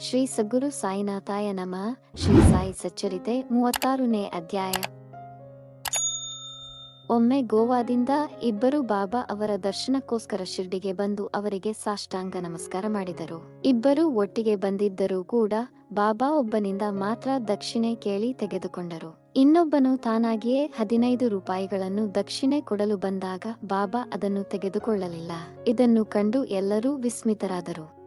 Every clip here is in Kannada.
ಶ್ರೀ ಸದ್ಗುರು ಸಾಯಿನಾಥಾಯ ನಮಃ. ಶ್ರೀ ಸಾಯಿ ಸಚ್ಚರಿತೆ, ಮೂವತ್ತಾರನೇ ಅಧ್ಯಾಯ. ಒಮ್ಮೆ ಗೋವಾದಿಂದ ಇಬ್ಬರು ಬಾಬಾ ಅವರ ದರ್ಶನಕ್ಕೋಸ್ಕರ ಶಿರ್ಡಿಗೆ ಬಂದು ಅವರಿಗೆ ಸಾಷ್ಟಾಂಗ ನಮಸ್ಕಾರ ಮಾಡಿದರು. ಇಬ್ಬರು ಒಟ್ಟಿಗೆ ಬಂದಿದ್ದರೂ ಕೂಡ ಬಾಬಾ ಒಬ್ಬನಿಂದ ಮಾತ್ರ ದಕ್ಷಿಣೆ ಕೇಳಿ ತೆಗೆದುಕೊಂಡರು. ಇನ್ನೊಬ್ಬನು ತಾನಾಗಿಯೇ ಹದಿನೈದು ರೂಪಾಯಿಗಳನ್ನು ದಕ್ಷಿಣೆ ಕೊಡಲು ಬಂದಾಗ ಬಾಬಾ ಅದನ್ನು ತೆಗೆದುಕೊಳ್ಳಲಿಲ್ಲ. ಇದನ್ನು ಕಂಡು ಎಲ್ಲರೂ ವಿಸ್ಮಿತರಾದರು.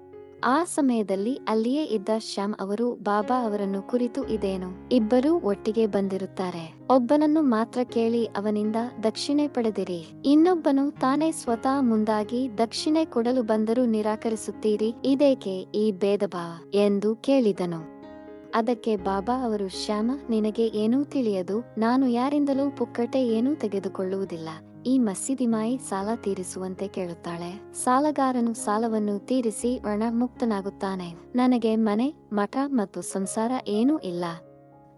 ಆ ಸಮಯದಲ್ಲಿ ಅಲ್ಲಿಯೇ ಇದ್ದ ಶ್ಯಾಮ್ ಅವರು ಬಾಬಾ ಅವರನ್ನು ಕುರಿತು ಇದೇನು? ಇಬ್ಬರೂ ಒಟ್ಟಿಗೆ ಬಂದಿರುತ್ತಾರೆ. ಒಬ್ಬನನ್ನು ಮಾತ್ರ ಕೇಳಿ ಅವನಿಂದ ದಕ್ಷಿಣೆ ಪಡೆದಿರಿ. ಇನ್ನೊಬ್ಬನು ತಾನೇ ಸ್ವತಃ ಮುಂದಾಗಿ ದಕ್ಷಿಣೆ ಕೊಡಲು ಬಂದರೂ ನಿರಾಕರಿಸುತ್ತೀರಿ. ಇದೇಕೆ ಈ ಭೇದ ಭಾವ ಎಂದು ಕೇಳಿದನು. ಅದಕ್ಕೆ ಬಾಬಾ ಅವರು, ಶ್ಯಾಮ, ನಿನಗೆ ಏನೂ ತಿಳಿಯದು. ನಾನು ಯಾರಿಂದಲೂ ಪುಕ್ಕಟೆ ಏನೂ ತೆಗೆದುಕೊಳ್ಳುವುದಿಲ್ಲ. ಈ ಮಸೀದಿ ಮಾಯಿ ಸಾಲ ತೀರಿಸುವಂತೆ ಕೇಳುತ್ತಾಳೆ. ಸಾಲಗಾರನು ಸಾಲವನ್ನು ತೀರಿಸಿ ಋಣಮುಕ್ತನಾಗುತ್ತಾನೆ. ನನಗೆ ಮನೆ, ಮಠ ಮತ್ತು ಸಂಸಾರ ಏನೂ ಇಲ್ಲ.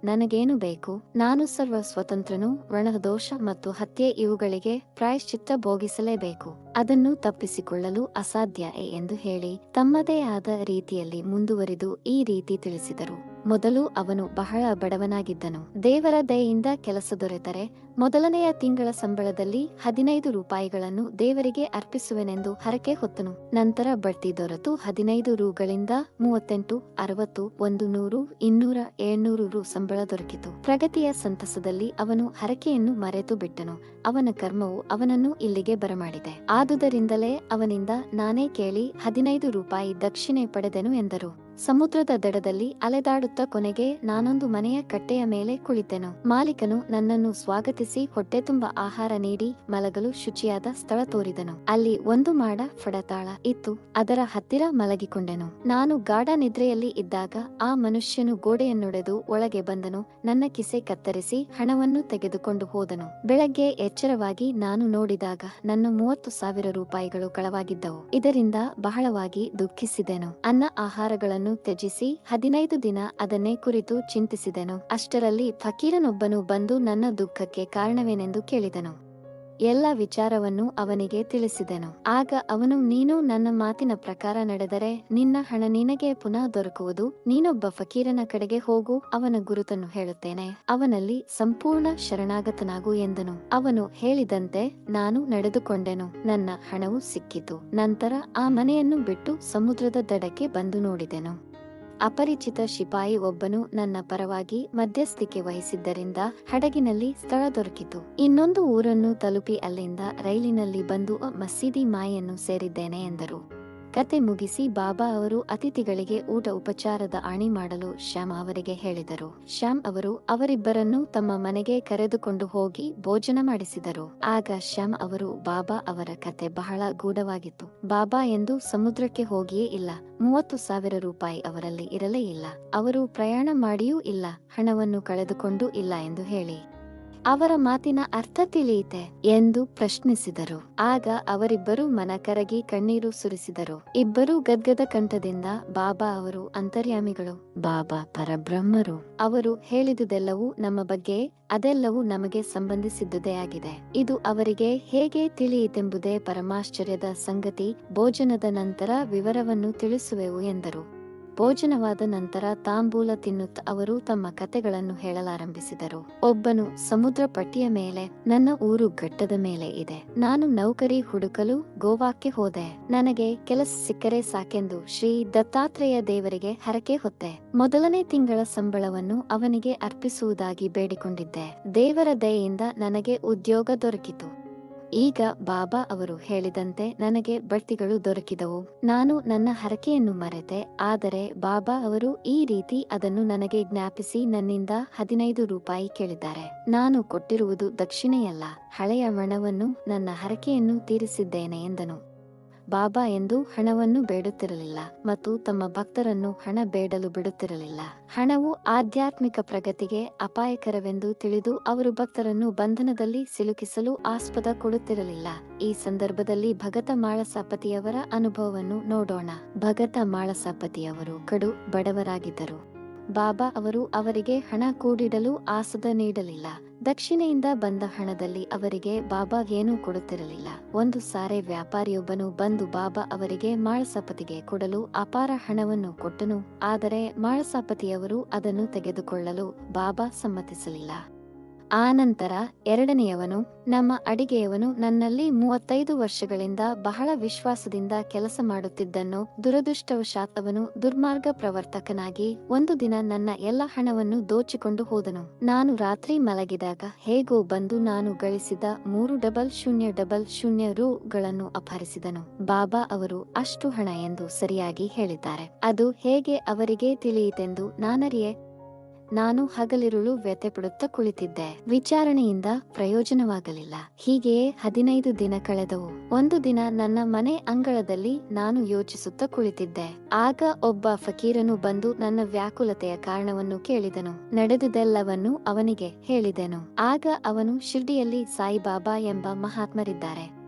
ನನಗೇನು ಬೇಕು? ನಾನು ಸರ್ವ ಸ್ವತಂತ್ರನು ಋಣದೋಷ ಮತ್ತು ಹತ್ಯೆ ಇವುಗಳಿಗೆ ಪ್ರಾಯಶ್ಚಿತ್ತ ಭೋಗಿಸಲೇಬೇಕು. ಅದನ್ನು ತಪ್ಪಿಸಿಕೊಳ್ಳಲು ಅಸಾಧ್ಯ ಎಂದು ಹೇಳಿ ತಮ್ಮದೇ ಆದ ರೀತಿಯಲ್ಲಿ ಮುಂದುವರಿದು ಈ ರೀತಿ ತಿಳಿಸಿದರು. ಮೊದಲು ಅವನು ಬಹಳ ಬಡವನಾಗಿದ್ದನು. ದೇವರ ದಯೆಯಿಂದ ಕೆಲಸ ದೊರೆತರೆ, ಮೊದಲನೆಯ ತಿಂಗಳ ಸಂಬಳದಲ್ಲಿ ಹದಿನೈದು ರೂಪಾಯಿಗಳನ್ನು ದೇವರಿಗೆ ಅರ್ಪಿಸುವೆನೆಂದು ಹರಕೆ ಹೊತ್ತನು. ನಂತರ ಬಡ್ತಿ ದೊರೆತು ಹದಿನೈದು ರೂಗಳಿಂದ ಮೂವತ್ತೆಂಟು, ಅರವತ್ತು, ಒಂದು ನೂರು, ಇನ್ನೂರ ಏಳ್ನೂರು ರು ಸಂಬಳ ದೊರಕಿತು. ಪ್ರಗತಿಯ ಸಂತಸದಲ್ಲಿ ಅವನು ಹರಕೆಯನ್ನು ಮರೆತು ಬಿಟ್ಟನು. ಅವನ ಕರ್ಮವು ಅವನನ್ನು ಇಲ್ಲಿಗೆ ಬರಮಾಡಿದೆ. ಆದುದರಿಂದಲೇ ಅವನಿಂದ ನಾನೇ ಕೇಳಿ ಹದಿನೈದು ರೂಪಾಯಿ ದಕ್ಷಿಣೆ ಪಡೆದೆನು ಎಂದರು. ಸಮುದ್ರದ ದಡದಲ್ಲಿ ಅಲೆದಾಡುತ್ತ ಕೊನೆಗೆ ನಾನೊಂದು ಮನೆಯ ಕಟ್ಟೆಯ ಮೇಲೆ ಕುಳಿತೆನು. ಮಾಲೀಕನು ನನ್ನನ್ನು ಸ್ವಾಗತಿಸಿ ಹೊಟ್ಟೆ ತುಂಬ ಆಹಾರ ನೀಡಿ ಮಲಗಲು ಶುಚಿಯಾದ ಸ್ಥಳ ತೋರಿದನು. ಅಲ್ಲಿ ಒಂದು ಮಾಡ ಫಡತಾಳ ಇತ್ತು. ಅದರ ಹತ್ತಿರ ಮಲಗಿಕೊಂಡೆನು. ನಾನು ಗಾಢ ನಿದ್ರೆಯಲ್ಲಿ ಇದ್ದಾಗ ಆ ಮನುಷ್ಯನು ಗೋಡೆಯನ್ನೊಡೆದು ಒಳಗೆ ಬಂದನು. ನನ್ನ ಕಿಸೆ ಕತ್ತರಿಸಿ ಹಣವನ್ನು ತೆಗೆದುಕೊಂಡು ಹೋದನು. ಬೆಳಗ್ಗೆ ಎಚ್ಚರವಾಗಿ ನಾನು ನೋಡಿದಾಗ ನನ್ನ ಮೂವತ್ತು ಸಾವಿರ ರೂಪಾಯಿಗಳು ಕಳವಾಗಿದ್ದವು. ಇದರಿಂದ ಬಹಳವಾಗಿ ದುಃಖಿಸಿದೆನು. ಅನ್ನ ಆಹಾರಗಳನ್ನು ತ್ಯಜಿಸಿ ಹದಿನೈದು ದಿನ ಅದನ್ನೇ ಕುರಿತು ಚಿಂತಿಸಿದೆನು. ಅಷ್ಟರಲ್ಲಿ ಫಕೀರನೊಬ್ಬನು ಬಂದು ನನ್ನ ದುಃಖಕ್ಕೆ ಕಾರಣವೇನೆಂದು ಕೇಳಿದನು. ಎಲ್ಲ ವಿಚಾರವನ್ನು ಅವನಿಗೆ ತಿಳಿಸಿದನು. ಆಗ ಅವನು, ನೀನು ನನ್ನ ಮಾತಿನ ಪ್ರಕಾರ ನಡೆದರೆ ನಿನ್ನ ಹಣ ನಿನಗೆ ಪುನಃ ದೊರಕುವುದು, ನೀನೊಬ್ಬ ಫಕೀರನ ಕಡೆಗೆ ಹೋಗು, ಅವನ ಗುರುತನ್ನು ಹೇಳುತ್ತೇನೆ. ಅವನಲ್ಲಿ ಸಂಪೂರ್ಣ ಶರಣಾಗತನಾಗು ಎಂದನು. ಅವನು ಹೇಳಿದಂತೆ ನಾನು ನಡೆದುಕೊಂಡೆನು. ನನ್ನ ಹಣವು ಸಿಕ್ಕಿತು. ನಂತರ ಆ ಮನೆಯನ್ನು ಬಿಟ್ಟು ಸಮುದ್ರದ ದಡಕ್ಕೆ ಬಂದು ನೋಡಿದೆನು. ಅಪರಿಚಿತ ಶಿಪಾಯಿ ಒಬ್ಬನು ನನ್ನ ಪರವಾಗಿ ಮಧ್ಯಸ್ಥಿಕೆ ವಹಿಸಿದ್ದರಿಂದ ಹಡಗಿನಲ್ಲಿ ಸ್ಥಳ ದೊರಕಿತು. ಇನ್ನೊಂದು ಊರನ್ನು ತಲುಪಿ ಅಲ್ಲಿಂದ ರೈಲಿನಲ್ಲಿ ಬಂದು ಮಸೀದಿ ಮಾಯನ್ನು ಸೇರಿದ್ದೇನೆ ಎಂದರು. ಕತೆ ಮುಗಿಸಿ ಬಾಬಾ ಅವರು ಅತಿಥಿಗಳಿಗೆ ಊಟ ಉಪಚಾರದ ಅಣಿ ಮಾಡಲು ಶ್ಯಾಮ್ ಅವರಿಗೆ ಹೇಳಿದರು. ಶ್ಯಾಮ್ ಅವರು ಅವರಿಬ್ಬರನ್ನು ತಮ್ಮ ಮನೆಗೆ ಕರೆದುಕೊಂಡು ಹೋಗಿ ಭೋಜನ ಮಾಡಿಸಿದರು. ಆಗ ಶ್ಯಾಮ್ ಅವರು ಬಾಬಾ ಅವರ ಕತೆ ಬಹಳ ಗೂಢವಾಗಿತ್ತು. ಬಾಬಾ ಎಂದು ಸಮುದ್ರಕ್ಕೆ ಹೋಗಿಯೇ ಇಲ್ಲ. ಮೂವತ್ತು ಸಾವಿರ ರೂಪಾಯಿ ಅವರಲ್ಲಿ ಇರಲೇ ಇಲ್ಲ. ಅವರು ಪ್ರಯಾಣ ಮಾಡಿಯೂ ಇಲ್ಲ. ಹಣವನ್ನು ಕಳೆದುಕೊಂಡು ಇಲ್ಲ ಎಂದು ಹೇಳಿ. ಅವರ ಮಾತಿನ ಅರ್ಥ ತಿಳಿಯಿತೆ ಎಂದು ಪ್ರಶ್ನಿಸಿದರು. ಆಗ ಅವರಿಬ್ಬರು ಮನಕರಗಿ ಕಣ್ಣೀರು ಸುರಿಸಿದರು. ಇಬ್ಬರು ಗದ್ಗದ ಕಂಠದಿಂದ, ಬಾಬಾ ಅವರು ಅಂತರ್ಯಾಮಿಗಳು, ಬಾಬಾ ಪರಬ್ರಹ್ಮರು. ಅವರು ಹೇಳಿದುದೆಲ್ಲವೂ ನಮ್ಮ ಬಗ್ಗೆ, ಅದೆಲ್ಲವೂ ನಮಗೆ ಸಂಬಂಧಿಸಿದ್ದುದೇ ಆಗಿದೆ. ಇದು ಅವರಿಗೆ ಹೇಗೆ ತಿಳಿಯಿತೆಂಬುದೇ ಪರಮಾಶ್ಚರ್ಯದ ಸಂಗತಿ, ಭೋಜನದ ನಂತರ ವಿವರವನ್ನು ತಿಳಿಸುವೆವು ಎಂದರು. ಭೋಜನವಾದ ನಂತರ ತಾಂಬೂಲ ತಿನ್ನುತ್ತ ಅವರು ತಮ್ಮ ಕತೆಗಳನ್ನು ಹೇಳಲಾರಂಭಿಸಿದರು. ಒಬ್ಬನು ಸಮುದ್ರ ಪಟ್ಟಿಯ ಮೇಲೆ, ನನ್ನ ಊರು ಘಟ್ಟದ ಮೇಲೆ ಇದೆ. ನಾನು ನೌಕರಿ ಹುಡುಕಲು ಗೋವಾಕ್ಕೆ ಹೋದೆ. ನನಗೆ ಕೆಲಸ ಸಿಕ್ಕರೆ ಸಾಕೆಂದು ಶ್ರೀ ದತ್ತಾತ್ರೇಯ ದೇವರಿಗೆ ಹರಕೆ ಹೊತ್ತೆ. ಮೊದಲನೇ ತಿಂಗಳ ಸಂಬಳವನ್ನು ಅವನಿಗೆ ಅರ್ಪಿಸುವುದಾಗಿ ಬೇಡಿಕೊಂಡಿದ್ದೆ. ದೇವರ ದಯೆಯಿಂದ ನನಗೆ ಉದ್ಯೋಗ ದೊರಕಿತು. ಈಗ ಬಾಬಾ ಅವರು ಹೇಳಿದಂತೆ ನನಗೆ ಬಡ್ತಿಗಳು ದೊರಕಿದವು. ನಾನು ನನ್ನ ಹರಕೆಯನ್ನು ಮರೆತೆ, ಆದರೆ ಬಾಬಾ ಅವರು ಈ ರೀತಿ ಅದನ್ನು ನನಗೆ ಜ್ಞಾಪಿಸಿ ನನ್ನಿಂದ ಹದಿನೈದು ರೂಪಾಯಿ ಕೇಳಿದ್ದಾರೆ. ನಾನು ಕೊಟ್ಟಿರುವುದು ದಕ್ಷಿಣೆಯಲ್ಲ, ಹಳೆಯ ಹಣವನ್ನು ನನ್ನ ಹರಕೆಯನ್ನು ತೀರಿಸಿದ್ದೇನೆ ಎಂದನು. ಬಾಬಾ ಎಂದು ಹಣವನ್ನು ಬೇಡುತ್ತಿರಲಿಲ್ಲ ಮತ್ತು ತಮ್ಮ ಭಕ್ತರನ್ನು ಹಣ ಬೇಡಲು ಬಿಡುತ್ತಿರಲಿಲ್ಲ. ಹಣವು ಆಧ್ಯಾತ್ಮಿಕ ಪ್ರಗತಿಗೆ ಅಪಾಯಕರವೆಂದು ತಿಳಿದು ಅವರು ಭಕ್ತರನ್ನು ಬಂಧನದಲ್ಲಿ ಸಿಲುಕಿಸಲು ಆಸ್ಪದ ಕೊಡುತ್ತಿರಲಿಲ್ಲ. ಈ ಸಂದರ್ಭದಲ್ಲಿ ಭಗತ ಮಾಳಸಾಪತಿಯವರ ಅನುಭವವನ್ನು ನೋಡೋಣ. ಭಗತ ಮಾಳಸಾಪತಿಯವರು ಕಡು ಬಡವರಾಗಿದ್ದರು. ಬಾಬಾ ಅವರು ಅವರಿಗೆ ಹಣ ಕೂಡಿಡಲು ಆಸದ ನೀಡಲಿಲ್ಲ. ದಕ್ಷಿಣೆಯಿಂದ ಬಂದ ಹಣದಲ್ಲಿ ಅವರಿಗೆ ಬಾಬಾ ಏನೂ ಕೊಡುತ್ತಿರಲಿಲ್ಲ. ಒಂದು ಸಾರೆ ವ್ಯಾಪಾರಿಯೊಬ್ಬನು ಬಂದು ಬಾಬಾ ಅವರಿಗೆ ಮಾಳಸಪತಿಗೆ ಕೊಡಲು ಅಪಾರ ಹಣವನ್ನು ಕೊಟ್ಟನು. ಆದರೆ ಮಾಳಸಪತಿಯವರು ಅದನ್ನು ತೆಗೆದುಕೊಳ್ಳಲು ಬಾಬಾ ಸಮ್ಮತಿಸಲಿಲ್ಲ. ಆನಂತರ ಎರಡನೆಯವನು, ನಮ್ಮ ಅಡಿಗೆಯವನು ನನ್ನಲ್ಲಿ ಮೂವತ್ತೈದು ವರ್ಷಗಳಿಂದ ಬಹಳ ವಿಶ್ವಾಸದಿಂದ ಕೆಲಸ ಮಾಡುತ್ತಿದ್ದನ್ನು ದುರದೃಷ್ಟವಶಾತ್ ಅವನು ದುರ್ಮಾರ್ಗ ಪ್ರವರ್ತಕನಾಗಿ ಒಂದು ದಿನ ನನ್ನ ಎಲ್ಲ ಹಣವನ್ನು ದೋಚಿಕೊಂಡು ಹೋದನು. ನಾನು ರಾತ್ರಿ ಮಲಗಿದಾಗ, ಹೇಗೋ ಬಂದು ನಾನು ಗಳಿಸಿದ ಮೂರು ಡಬಲ್ ಶೂನ್ಯ ಡಬಲ್ ಶೂನ್ಯ ರುಗಳನ್ನು ಅಪಹರಿಸಿದನು. ಬಾಬಾ ಅವರು, ಅಷ್ಟು ಹಣ ಎಂದು ಸರಿಯಾಗಿ ಹೇಳಿದ್ದಾರೆ. ಅದು ಹೇಗೆ ಅವರಿಗೆ ತಿಳಿಯಿತೆಂದು ನಾನರಿಯೆ ನಾನು ಹಗಲಿರುಳು ವ್ಯಥೆಪಡುತ್ತಾ ಕುಳಿತಿದ್ದೆ. ವಿಚಾರಣೆಯಿಂದ ಪ್ರಯೋಜನವಾಗಲಿಲ್ಲ. ಹೀಗೆಯೇ ಹದಿನೈದು ದಿನ ಕಳೆದವು. ಒಂದು ದಿನ ನನ್ನ ಮನೆ ಅಂಗಳದಲ್ಲಿ ನಾನು ಯೋಚಿಸುತ್ತಾ ಕುಳಿತಿದ್ದೆ. ಆಗ ಒಬ್ಬ ಫಕೀರನು ಬಂದು ನನ್ನ ವ್ಯಾಕುಲತೆಯ ಕಾರಣವನ್ನು ಕೇಳಿದನು. ನಡೆದುದೆಲ್ಲವನ್ನು ಅವನಿಗೆ ಹೇಳಿದೆನು. ಆಗ ಅವನು ಶಿರ್ಡಿಯಲ್ಲಿ ಸಾಯಿಬಾಬಾ ಎಂಬ ಮಹಾತ್ಮರಿದ್ದಾರೆ.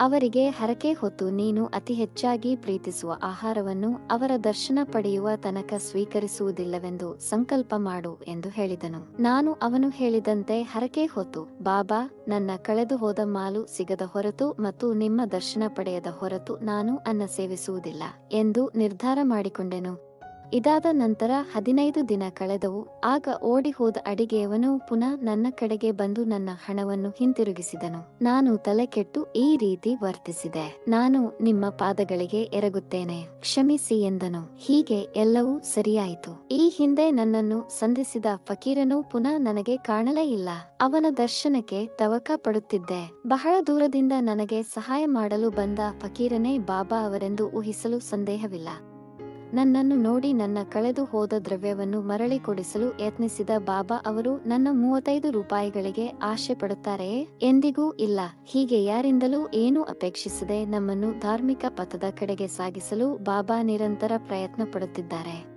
ಅವರಿಗೆ ಹರಕೆ ಹೊತ್ತು ನೀನು ಅತಿ ಹೆಚ್ಚಾಗಿ ಪ್ರೀತಿಸುವ ಆಹಾರವನ್ನು ಅವರ ದರ್ಶನ ಪಡೆಯುವ ತನಕ ಸ್ವೀಕರಿಸುವುದಿಲ್ಲವೆಂದು ಸಂಕಲ್ಪ ಮಾಡು ಎಂದು ಹೇಳಿದನು. ನಾನು ಅವನು ಹೇಳಿದಂತೆ ಹರಕೆ ಹೊತ್ತು, ಬಾಬಾ, ನನ್ನ ಕಳೆದು ಹೋದ ಮಾಲು ಸಿಗದ ಹೊರತು ಮತ್ತು ನಿಮ್ಮ ದರ್ಶನ ಪಡೆಯದ ಹೊರತು ನಾನು ಅನ್ನ ಸೇವಿಸುವುದಿಲ್ಲ ಎಂದು ನಿರ್ಧಾರ ಮಾಡಿಕೊಂಡೆನು. ಇದಾದ ನಂತರ ಹದಿನೈದು ದಿನ ಕಳೆದವು. ಆಗ ಓಡಿ ಹೋದ ಅಡಿಗೆಯವನು ಪುನಃ ನನ್ನ ಕಡೆಗೆ ಬಂದು ನನ್ನ ಹಣವನ್ನು ಹಿಂತಿರುಗಿಸಿದನು. ನಾನು ತಲೆ ಕೆಟ್ಟು ಈ ರೀತಿ ವರ್ತಿಸಿದೆ. ನಾನು ನಿಮ್ಮ ಪಾದಗಳಿಗೆ ಎರಗುತ್ತೇನೆ. ಕ್ಷಮಿಸಿ ಎಂದನು. ಹೀಗೆ ಎಲ್ಲವೂ ಸರಿಯಾಯಿತು. ಈ ಹಿಂದೆ ನನ್ನನ್ನು ಸಂಧಿಸಿದ ಫಕೀರನು ಪುನಃ ನನಗೆ ಕಾಣಲೇ ಇಲ್ಲ. ಅವನ ದರ್ಶನಕ್ಕೆ ತವಕ ಪಡುತ್ತಿದ್ದೆ. ಬಹಳ ದೂರದಿಂದ ನನಗೆ ಸಹಾಯ ಮಾಡಲು ಬಂದ ಫಕೀರನೇ ಬಾಬಾ ಅವರೆಂದು ಊಹಿಸಲು ಸಂದೇಹವಿಲ್ಲ. ನನ್ನನ್ನು ನೋಡಿ ನನ್ನ ಕಳೆದು ಹೋದ ದ್ರವ್ಯವನ್ನು ಮರಳಿ ಕೊಡಿಸಲು ಯತ್ನಿಸಿದ ಬಾಬಾ ಅವರು ನನ್ನ ಮೂವತ್ತೈದು ರೂಪಾಯಿಗಳಿಗೆ ಆಶೆ ಪಡುತ್ತಾರೆಯೇ? ಎಂದಿಗೂ ಇಲ್ಲ. ಹೀಗೆ ಯಾರಿಂದಲೂ ಏನೂ ಅಪೇಕ್ಷಿಸದೆ ನಮ್ಮನ್ನು ಧಾರ್ಮಿಕ ಪಥದ ಕಡೆಗೆ ಸಾಗಿಸಲು ಬಾಬಾ ನಿರಂತರ ಪ್ರಯತ್ನ ಪಡುತ್ತಿದ್ದಾರೆ.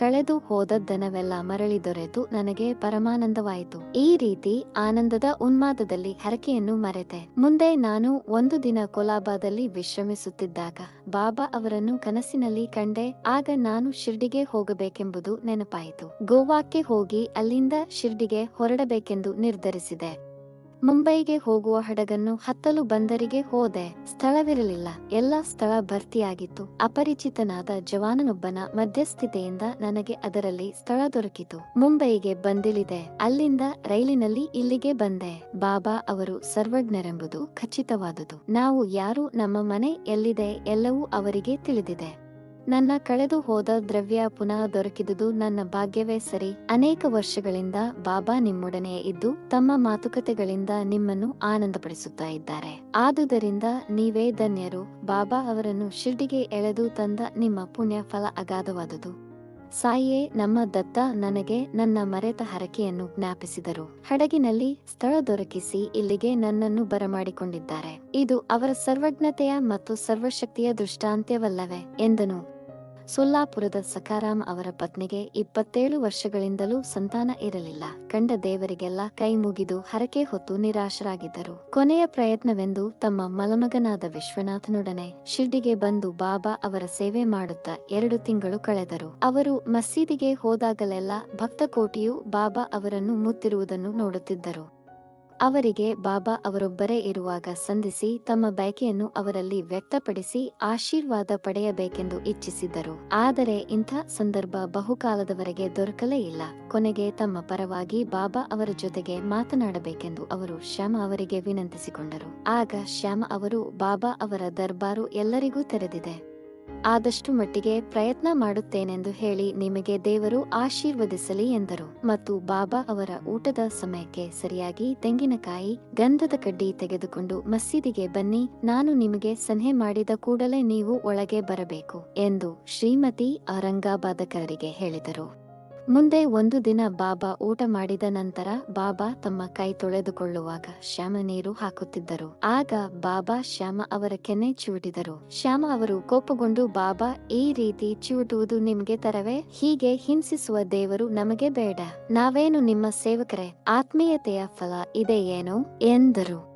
ಕಳೆದು ಹೋದದ್ದನವೆಲ್ಲ ಮರಳಿ ದೊರೆತು ನನಗೆ ಪರಮಾನಂದವಾಯಿತು. ಈ ರೀತಿ ಆನಂದದ ಉನ್ಮಾದದಲ್ಲಿ ಹರಕೆಯನ್ನು ಮರೆತೆ. ಮುಂದೆ ನಾನು ಒಂದು ದಿನ ಕೊಲಾಬಾದಲ್ಲಿ ವಿಶ್ರಮಿಸುತ್ತಿದ್ದಾಗ ಬಾಬಾ ಅವರನ್ನು ಕನಸಿನಲ್ಲಿ ಕಂಡೆ, ಆಗ ನಾನು ಶಿರ್ಡಿಗೆ ಹೋಗಬೇಕೆಂಬುದು ನೆನಪಾಯಿತು. ಗೋವಾಕ್ಕೆ ಹೋಗಿ ಅಲ್ಲಿಂದ ಶಿರ್ಡಿಗೆ ಹೊರಡಬೇಕೆಂದು ನಿರ್ಧರಿಸಿದೆ. ಮುಂಬೈಗೆ ಹೋಗುವ ಹಡಗನ್ನು ಹತ್ತಲು ಬಂದರಿಗೆ ಹೋದೆ. ಸ್ಥಳವಿರಲಿಲ್ಲ. ಎಲ್ಲ ಸ್ಥಳ ಭರ್ತಿಯಾಗಿತ್ತು. ಅಪರಿಚಿತನಾದ ಜವಾನನೊಬ್ಬನ ಮಧ್ಯಸ್ಥಿತೆಯಿಂದ ನನಗೆ ಅದರಲ್ಲಿ ಸ್ಥಳ ದೊರಕಿತು. ಮುಂಬೈಗೆ ಬಂದಿಳಿದೆ. ಅಲ್ಲಿಂದ ರೈಲಿನಲ್ಲಿ ಇಲ್ಲಿಗೆ ಬಂದೆ. ಬಾಬಾ ಅವರು ಸರ್ವಜ್ಞರೆಂಬುದು ಖಚಿತವಾದುದು. ನಾವು ಯಾರು ನಮ್ಮ ಮನೆ ಎಲ್ಲಿದೆ ಎಲ್ಲವೂ ಅವರಿಗೆ ತಿಳಿದಿದೆ. ನನ್ನ ಕಳೆದು ಹೋದ ದ್ರವ್ಯ ಪುನಃ ದೊರಕಿದುದು ನನ್ನ ಭಾಗ್ಯವೇ ಸರಿ. ಅನೇಕ ವರ್ಷಗಳಿಂದ ಬಾಬಾ ನಿಮ್ಮೊಡನೆ ಇದ್ದು ತಮ್ಮ ಮಾತುಕತೆಗಳಿಂದ ನಿಮ್ಮನ್ನು ಆನಂದಪಡಿಸುತ್ತಾ ಇದ್ದಾರೆ. ಆದುದರಿಂದ ನೀವೇ ಧನ್ಯರು. ಬಾಬಾ ಅವರನ್ನು ಶಿರ್ಡಿಗೆ ಎಳೆದು ತಂದ ನಿಮ್ಮ ಪುಣ್ಯ ಫಲ ಅಗಾಧವಾದುದು. ಸಾಯಿಯೇ, ನಮ್ಮ ದತ್ತ ನನಗೆ ನನ್ನ ಮರೆತ ಹರಕೆಯನ್ನು ಜ್ಞಾಪಿಸಿದರು. ಹಡಗಿನಲ್ಲಿ ಸ್ಥಳ ದೊರಕಿಸಿ ಇಲ್ಲಿಗೆ ನನ್ನನ್ನು ಬರಮಾಡಿಕೊಂಡಿದ್ದಾರೆ. ಇದು ಅವರ ಸರ್ವಜ್ಞತೆಯ ಮತ್ತು ಸರ್ವಶಕ್ತಿಯ ದೃಷ್ಟಾಂತ್ಯವಲ್ಲವೇ ಎಂದನು. ಸೊಲ್ಲಾಪುರದ ಸಕಾರಾಮ್ ಅವರ ಪತ್ನಿಗೆ ಇಪ್ಪತ್ತೇಳು ವರ್ಷಗಳಿಂದಲೂ ಸಂತಾನ ಇರಲಿಲ್ಲ. ಕಂಡ ದೇವರಿಗೆಲ್ಲ ಕೈ ಮುಗಿದು ಹರಕೆ ಹೊತ್ತು ನಿರಾಶರಾಗಿದ್ದರು. ಕೊನೆಯ ಪ್ರಯತ್ನವೆಂದು ತಮ್ಮ ಮಲಮಗನಾದ ವಿಶ್ವನಾಥನೊಡನೆ ಶಿರ್ಡಿಗೆ ಬಂದು ಬಾಬಾ ಅವರ ಸೇವೆ ಮಾಡುತ್ತಾ ಎರಡು ತಿಂಗಳು ಕಳೆದರು. ಅವರು ಮಸೀದಿಗೆ ಹೋದಾಗಲೆಲ್ಲ ಭಕ್ತಕೋಟಿಯು ಬಾಬಾ ಅವರನ್ನು ಮುತ್ತಿರುವುದನ್ನು ನೋಡುತ್ತಿದ್ದರು. ಅವರಿಗೆ ಬಾಬಾ ಅವರೊಬ್ಬರೇ ಇರುವಾಗ ಸಂಧಿಸಿ ತಮ್ಮ ಬಯಕೆಯನ್ನು ಅವರಲ್ಲಿ ವ್ಯಕ್ತಪಡಿಸಿ ಆಶೀರ್ವಾದ ಪಡೆಯಬೇಕೆಂದು ಇಚ್ಛಿಸಿದ್ದರು. ಆದರೆ ಇಂಥ ಸಂದರ್ಭ ಬಹುಕಾಲದವರೆಗೆ ದೊರಕಲೇ ಇಲ್ಲ. ಕೊನೆಗೆ ತಮ್ಮ ಪರವಾಗಿ ಬಾಬಾ ಅವರ ಜೊತೆಗೆ ಮಾತನಾಡಬೇಕೆಂದು ಅವರು ಶ್ಯಾಮ ಅವರಿಗೆ ವಿನಂತಿಸಿಕೊಂಡರು. ಆಗ ಶ್ಯಾಮ ಅವರು, ಬಾಬಾ ಅವರ ದರ್ಬಾರು ಎಲ್ಲರಿಗೂ ತೆರೆದಿದೆ. ಆದಷ್ಟು ಮಟ್ಟಿಗೆ ಪ್ರಯತ್ನ ಮಾಡುತ್ತೇನೆಂದು ಹೇಳಿ ನಿಮಗೆ ದೇವರು ಆಶೀರ್ವದಿಸಲಿ ಎಂದರು. ಮತ್ತು ಬಾಬಾ ಅವರ ಊಟದ ಸಮಯಕ್ಕೆ ಸರಿಯಾಗಿ ತೆಂಗಿನಕಾಯಿ, ಗಂಧದ ಕಡ್ಡಿ ತೆಗೆದುಕೊಂಡು ಮಸೀದಿಗೆ ಬನ್ನಿ, ನಾನು ನಿಮಗೆ ಸನ್ಹೆ ಮಾಡಿದ ಕೂಡಲೇ ನೀವು ಒಳಗೆ ಬರಬೇಕು, ಎಂದು ಶ್ರೀಮತಿ ಔರಂಗಾಬಾದಕರಿಗೆ ಹೇಳಿದರು. ಮುಂದೆ ಒಂದು ದಿನ ಬಾಬಾ ಊಟ ಮಾಡಿದ ನಂತರ ಬಾಬಾ ತಮ್ಮ ಕೈ ತೊಳೆದುಕೊಳ್ಳುವಾಗ ಶ್ಯಾಮ ನೀರು ಹಾಕುತ್ತಿದ್ದರು. ಆಗ ಬಾಬಾ ಶ್ಯಾಮ ಅವರ ಕೆನ್ನೆ ಚೂಟಿದರು ಶ್ಯಾಮ ಅವರು ಕೋಪಗೊಂಡು, ಬಾಬಾ, ಈ ರೀತಿ ಚೂಟುವುದು ನಿಮ್ಗೆ ತರವೇ? ಹೀಗೆ ಹಿಂಸಿಸುವ ದೇವರು ನಮಗೆ ಬೇಡ. ನಾವೇನು ನಿಮ್ಮ ಸೇವಕರೇ? ಆತ್ಮೀಯತೆಯ ಫಲ ಇದೆ ಏನು ಎಂದರು.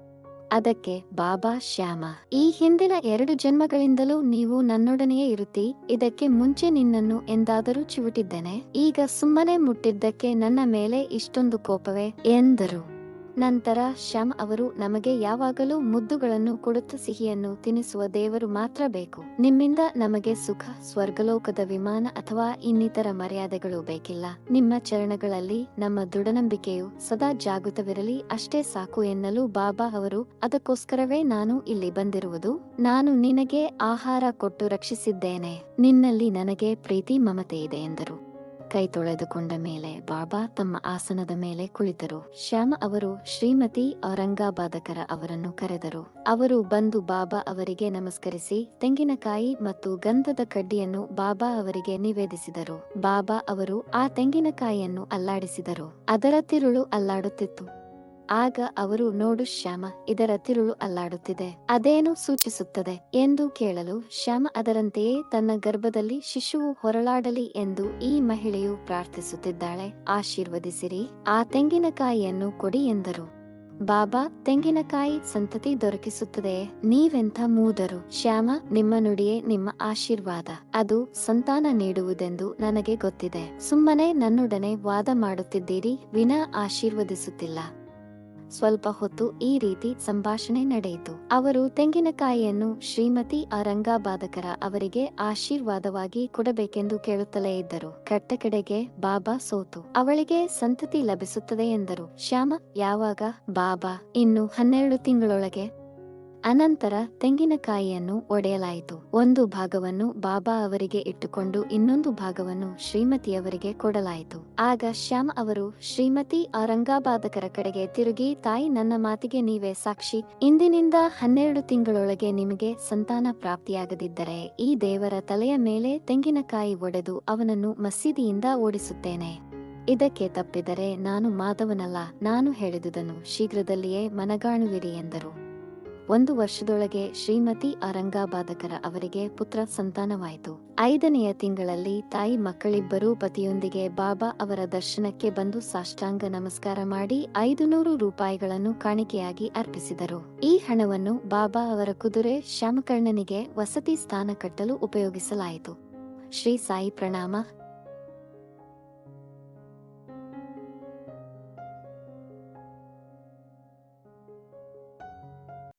ಅದಕ್ಕೆ ಬಾಬಾ ಶ್ಯಾಮ, ಈ ಹಿಂದಿನ ಎರಡು ಜನ್ಮಗಳಿಂದಲೂ ನೀವು ನನ್ನೊಡನೆಯೇ ಇರುತ್ತಿ, ಇದಕ್ಕೆ ಮುಂಚೆ ನಿನ್ನನ್ನು ಎಂದಾದರೂ ಚಿವುಟಿದ್ದೇನೆ, ಈಗ ಸುಮ್ಮನೆ ಮುಟ್ಟಿದ್ದಕ್ಕೆ ನನ್ನ ಮೇಲೆ ಇಷ್ಟೊಂದು ಕೋಪವೇ ಎಂದರು. ನಂತರ ಶ್ಯಾಮ್ ಅವರು, ನಮಗೆ ಯಾವಾಗಲೂ ಮುದ್ದುಗಳನ್ನು ಕೊಡುತ್ತ ಸಿಹಿಯನ್ನು ತಿನ್ನಿಸುವ ದೇವರು ಮಾತ್ರ ಬೇಕು. ನಿಮ್ಮಿಂದ ನಮಗೆ ಸುಖ, ಸ್ವರ್ಗಲೋಕದ ವಿಮಾನ ಅಥವಾ ಇನ್ನಿತರ ಮರ್ಯಾದೆಗಳು ಬೇಕಿಲ್ಲ. ನಿಮ್ಮ ಚರಣಗಳಲ್ಲಿ ನಮ್ಮ ದೃಢನಂಬಿಕೆಯು ಸದಾ ಜಾಗೃತವಿರಲಿ. ಅಷ್ಟೇ ಸಾಕು ಎನ್ನಲು ಬಾಬಾ ಅವರು, ಅದಕ್ಕೋಸ್ಕರವೇ ನಾನು ಇಲ್ಲಿ ಬಂದಿರುವುದು. ನಾನು ನಿನಗೆ ಆಹಾರ ಕೊಟ್ಟು ರಕ್ಷಿಸಿದ್ದೇನೆ. ನಿನ್ನಲ್ಲಿ ನನಗೆ ಪ್ರೀತಿ, ಮಮತೆ ಇದೆ ಎಂದರು. ಕೈ ತೊಳೆದುಕೊಂಡ ಮೇಲೆ ಬಾಬಾ ತಮ್ಮ ಆಸನದ ಮೇಲೆ ಕುಳಿತರು. ಶ್ಯಾಮ ಅವರು ಶ್ರೀಮತಿ ಔರಂಗಾಬಾದಕರ ಅವರನ್ನು ಕರೆದರು. ಅವರು ಬಂದು ಬಾಬಾ ಅವರಿಗೆ ನಮಸ್ಕರಿಸಿ, ತೆಂಗಿನಕಾಯಿ ಮತ್ತು ಗಂಧದ ಕಡ್ಡಿಯನ್ನು ಬಾಬಾ ಅವರಿಗೆ ನಿವೇದಿಸಿದರು. ಬಾಬಾ ಅವರು ಆ ತೆಂಗಿನಕಾಯಿಯನ್ನು ಅಲ್ಲಾಡಿಸಿದರು. ಅದರ ತಿರುಳು ಅಲ್ಲಾಡುತ್ತಿತ್ತು. ಆಗ ಅವರು ನೋಡು ಶ್ಯಾಮ, ಇದರ ತಿರುಳು ಅಲ್ಲಾಡುತ್ತಿದೆ. ಅದೇನು ಸೂಚಿಸುತ್ತದೆ ಎಂದು ಕೇಳಲು ಶ್ಯಾಮ ಅದರಂತೆಯೇ ತನ್ನ ಗರ್ಭದಲ್ಲಿ ಶಿಶುವು ಹೊರಳಾಡಲಿ ಎಂದು ಈ ಮಹಿಳೆಯು ಪ್ರಾರ್ಥಿಸುತ್ತಿದ್ದಾಳೆ. ಆಶೀರ್ವದಿಸಿರಿ, ಆ ತೆಂಗಿನಕಾಯಿಯನ್ನು ಕೊಡಿ ಎಂದರು. ಬಾಬಾ, ತೆಂಗಿನಕಾಯಿ ಸಂತತಿ ದೊರಕಿಸುತ್ತದೆ, ನೀವೆಂಥ ಮೂದರು ಶ್ಯಾಮ, ನಿಮ್ಮ ನುಡಿಯೇ ನಿಮ್ಮ ಆಶೀರ್ವಾದ. ಅದು ಸಂತಾನ ನೀಡುವುದೆಂದು ನನಗೆ ಗೊತ್ತಿದೆ. ಸುಮ್ಮನೆ ನನ್ನೊಡನೆ ವಾದ ಮಾಡುತ್ತಿದ್ದೀರಿ, ವಿನಾ ಆಶೀರ್ವದಿಸುತ್ತಿಲ್ಲ. ಸ್ವಲ್ಪ ಹೊತ್ತು ಈ ರೀತಿ ಸಂಭಾಷಣೆ ನಡೆಯಿತು. ಅವರು ತೆಂಗಿನಕಾಯಿಯನ್ನು ಶ್ರೀಮತಿ ಔರಂಗಾಬಾದಕರ ಅವರಿಗೆ ಆಶೀರ್ವಾದವಾಗಿ ಕೊಡಬೇಕೆಂದು ಕೇಳುತ್ತಲೇ ಇದ್ದರು. ಕಟ್ಟಕಡೆಗೆ ಬಾಬಾ ಸೋತು. ಅವಳಿಗೆ ಸಂತತಿ ಲಭಿಸುತ್ತದೆ ಎಂದರು. ಶ್ಯಾಮ, ಯಾವಾಗ? ಬಾಬಾ, ಇನ್ನು ಹನ್ನೆರಡು ತಿಂಗಳೊಳಗೆ ಅನಂತರ ತೆಂಗಿನಕಾಯಿಯನ್ನು ಒಡೆಯಲಾಯಿತು. ಒಂದು ಭಾಗವನ್ನು ಬಾಬಾ ಅವರಿಗೆ ಇಟ್ಟುಕೊಂಡು ಇನ್ನೊಂದು ಭಾಗವನ್ನು ಶ್ರೀಮತಿಯವರಿಗೆ ಕೊಡಲಾಯಿತು. ಆಗ ಶ್ಯಾಮ್ ಅವರು, ಶ್ರೀಮತಿ ಔರಂಗಾಬಾದಕರ ಕಡೆಗೆ ತಿರುಗಿ, ತಾಯಿ ನನ್ನ ಮಾತಿಗೆ ನೀವೇ ಸಾಕ್ಷಿ. ಇಂದಿನಿಂದ ಹನ್ನೆರಡು ತಿಂಗಳೊಳಗೆ ನಿಮಗೆ ಸಂತಾನ ಪ್ರಾಪ್ತಿಯಾಗದಿದ್ದರೆ ಈ ದೇವರ ತಲೆಯ ಮೇಲೆ ತೆಂಗಿನಕಾಯಿ ಒಡೆದು ಅವನನ್ನು ಮಸೀದಿಯಿಂದ ಓಡಿಸುತ್ತೇನೆ. ಇದಕ್ಕೆ ತಪ್ಪಿದರೆ ನಾನು ಮಾಧವನಲ್ಲ ನಾನು ಹೇಳಿದುದನ್ನು ಶೀಘ್ರದಲ್ಲಿಯೇ ಮನಗಾಣುವಿರಿ ಎಂದರು. ಒಂದು ವರ್ಷದೊಳಗೆ ಶ್ರೀಮತಿ ಔರಂಗಾಬಾದಕರ ಅವರಿಗೆ ಪುತ್ರ ಸಂತಾನವಾಯಿತು. ಐದನೆಯ ತಿಂಗಳಲ್ಲಿ ತಾಯಿ ಮಕ್ಕಳಿಬ್ಬರೂ ಪತಿಯೊಂದಿಗೆ ಬಾಬಾ ಅವರ ದರ್ಶನಕ್ಕೆ ಬಂದು ಸಾಷ್ಟಾಂಗ ನಮಸ್ಕಾರ ಮಾಡಿ ಐದು ನೂರು ರೂಪಾಯಿಗಳನ್ನು ಕಾಣಿಕೆಯಾಗಿ ಅರ್ಪಿಸಿದರು. ಈ ಹಣವನ್ನು ಬಾಬಾ ಅವರ ಕುದುರೆ ಶ್ಯಾಮಕರ್ಣನಿಗೆ ವಸತಿ ಸ್ಥಾನ ಕಟ್ಟಲು ಉಪಯೋಗಿಸಲಾಯಿತು. ಶ್ರೀ ಸಾಯಿ ಪ್ರಣಾಮ.